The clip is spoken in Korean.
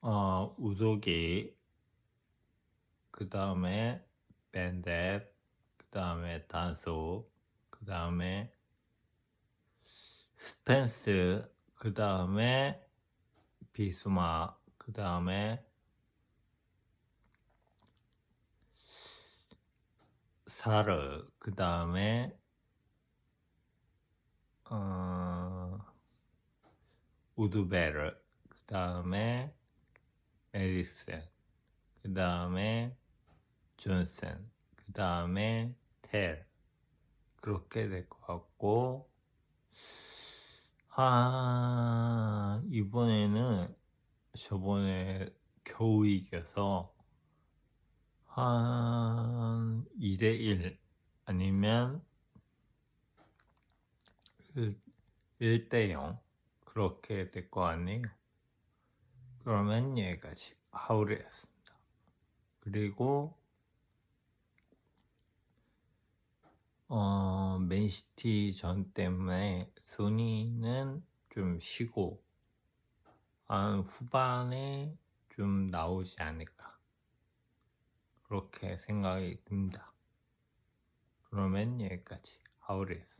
어, 우도기, 그 다음에 밴드, 그 다음에 단소, 그 다음에 스펜스, 그 다음에 비스마, 그 다음에 사르, 그 다음에 어, 우드베르, 그 다음에 에리센, 그 다음에 존센, 그 다음에 텔 그렇게 될 것 같고 아 이번에는 저번에 겨우 이겨서 한 2대1 아니면 1대0 그렇게 될것 같네요. 그러면 여기까지 하울이었습니다. 그리고 어, 맨시티 전 때문에 순위는 좀 쉬고 한 후반에 좀 나오지 않을까 그렇게 생각이 듭니다. 그러면 여기까지 하울이었습니다.